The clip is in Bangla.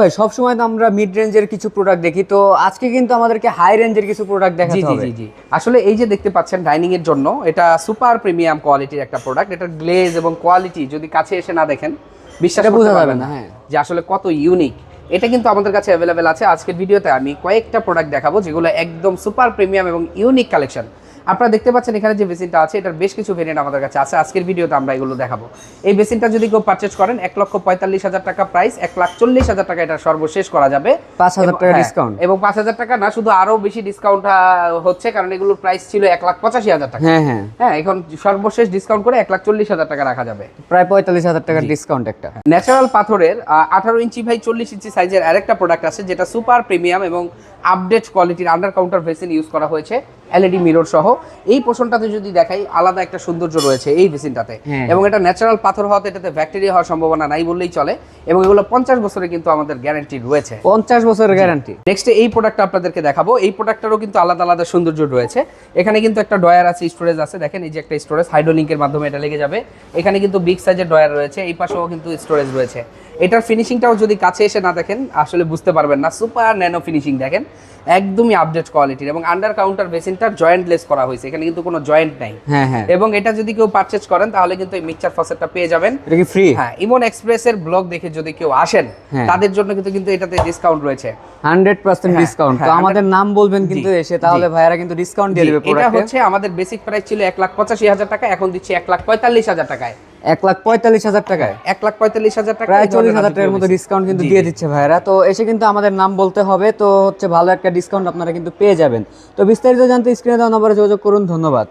ভাই সবসময় তো আমরা মিড রেঞ্জের কিছু প্রোডাক্ট দেখি তো আজকে কিন্তু আমাদেরকে হাই রেঞ্জের কিছু প্রোডাক্ট দেখাতে জি হবে। জি জি। আসলে এই যে দেখতে পাচ্ছেন ডাইনিং এর জন্য এটা সুপার প্রিমিয়াম কোয়ালিটির একটা প্রোডাক্ট এটা গ্লেজ এবং কোয়ালিটি যদি কাছে এসে না দেখেন বিশ্বাস বোঝা যাবে না, না হ্যাঁ। যে আসলে কত ইউনিক এটা কিন্তু আমাদের কাছে অ্যাভেলেবেল আছে। আজকের ভিডিওতে আমি কয়েকটা প্রোডাক্ট দেখাবো যেগুলো একদম সুপার প্রিমিয়াম এবং ইউনিক কালেকশন আপনারা দেখতে পাচ্ছেন এখানে যে বেসিনটা আছে এটার বেশ কিছু ভেরিয়েন্ট আমাদের কাছে আছে। আজকের ভিডিওতে আমরা এগুলো দেখাবো। এই বেসিনটা যদি কেউ পারচেজ করেন এক লক্ষ পঁয়তাল্লিশ হাজার টাকা প্রাইস এক লাখ চল্লিশ হাজার টাকা এটা সর্বশেষ করা যাবে। পাঁচ হাজার টাকা ডিসকাউন্ট এবং পাঁচ হাজার টাকা না শুধু আরও বেশি ডিসকাউন্ট হচ্ছে কারণ এগুলোর প্রাইস ছিল এক লাখ পঁচাশি হাজার টাকা। হ্যাঁ হ্যাঁ। হ্যাঁ এখন সর্বশেষ ডিসকাউন্ট করে এক লাখ চল্লিশ হাজার টাকা রাখা যাবে। প্রায় পঁয়তাল্লিশ হাজার টাকার ডিসকাউন্ট একটা। ন্যাচারাল পাথরের আঠারো ইঞ্চি ভাই চল্লিশ ইঞ্চি সাইজের আরেকটা প্রোডাক্ট আছে যেটা সুপার প্রিমিয়াম এবং আপডেট কোয়ালিটির আন্ডার কাউন্টার ভেসিন ইউজ করা হয়েছে এলইডি মিরর সহ। এই পোর্শনটাতে যদি দেখাই আলাদা একটা সৌন্দর্য রয়েছে এই ভেসিনটাতে। হ্যাঁ। এবং এটা ন্যাচারাল পাথর হওয়াতে এটাতে ব্যাকটেরিয়া হওয়ার সম্ভাবনা নাই বললেই চলে। এবং এগুলো পঞ্চাশ বছরে কিন্তু আমাদের গ্যারান্টি রয়েছে। পঞ্চাশ বছরের গ্যারান্টি নেক্সট এই প্রোডাক্টটা আপনাদেরকে দেখাবো। এই প্রোডাক্টটারও কিন্তু আলাদা আলাদা সৌন্দর্য রয়েছে। এখানে কিন্তু একটা ডয়ার আছে স্টোরেজ আছে। দেখেন এই যে একটা স্টোরেজ হাইড্রোলিঙ্কের মাধ্যমে এটা লেগে যাবে। এখানে কিন্তু বিগ সাইজের ডয়ার রয়েছে। এই পাশেও কিন্তু স্টোরেজ রয়েছে। এটার ফিনিশিংটাও যদি কাছে এসে না দেখেন আসলে বুঝতে পারবেন না। সুপার ন্যানো ফিনিশিং দেখেন একদমই আপডেট কোয়ালিটির এবং আন্ডার কাউন্টার বেসিনটা জয়েন্টলেস করা হয়েছে। এখানে কিন্তু কোনো জয়েন্ট নাই। হ্যাঁ হ্যাঁ। এবং এটা যদি কেউ পারচেজ করেন তাহলে কিন্তু এই মিক্সচার ফসেটটা পেয়ে যাবেন। এটা কি ফ্রি হ্যাঁ ইমন এক্সপ্রেসের ব্লগ দেখে যদি কেউ আসেন হ্যাঁ। তাদের জন্য কিন্তু কিন্তু এটাতে ডিসকাউন্ট রয়েছে। হান্ড্রেড পার্সেন্ট হ্যাঁ, ডিসকাউন্ট তো আমাদের নাম বলবেন কিন্তু এসে তাহলে। ভাইয়ারা কিন্তু ডিসকাউন্ট দিয়ে দেবে এটা হচ্ছে আমাদের বেসিক প্রাইস ছিল এক লাখ পঁচাশি হাজার টাকা এখন দিচ্ছি এক লাখ পঁয়তাল্লিশ হাজার টাকায়। এক লাখ পঁয়তাল্লিশ হাজার টাকায়। এক লাখ পঁয়তাল্লিশ হাজার টাকা প্রায় চল্লিশ হাজার টাকার মতো ডিসকাউন্ট কিন্তু দিয়ে দিচ্ছে ভাইরা। তো এসে কিন্তু আমাদের নাম বলতে হবে তো হচ্ছে ভালো একটা ডিসকাউন্ট আপনারা কিন্তু পেয়ে যাবেন। তো বিস্তারিত জানতে স্ক্রিনে দেওয়া নম্বরে যোগাযোগ করুন ধন্যবাদ।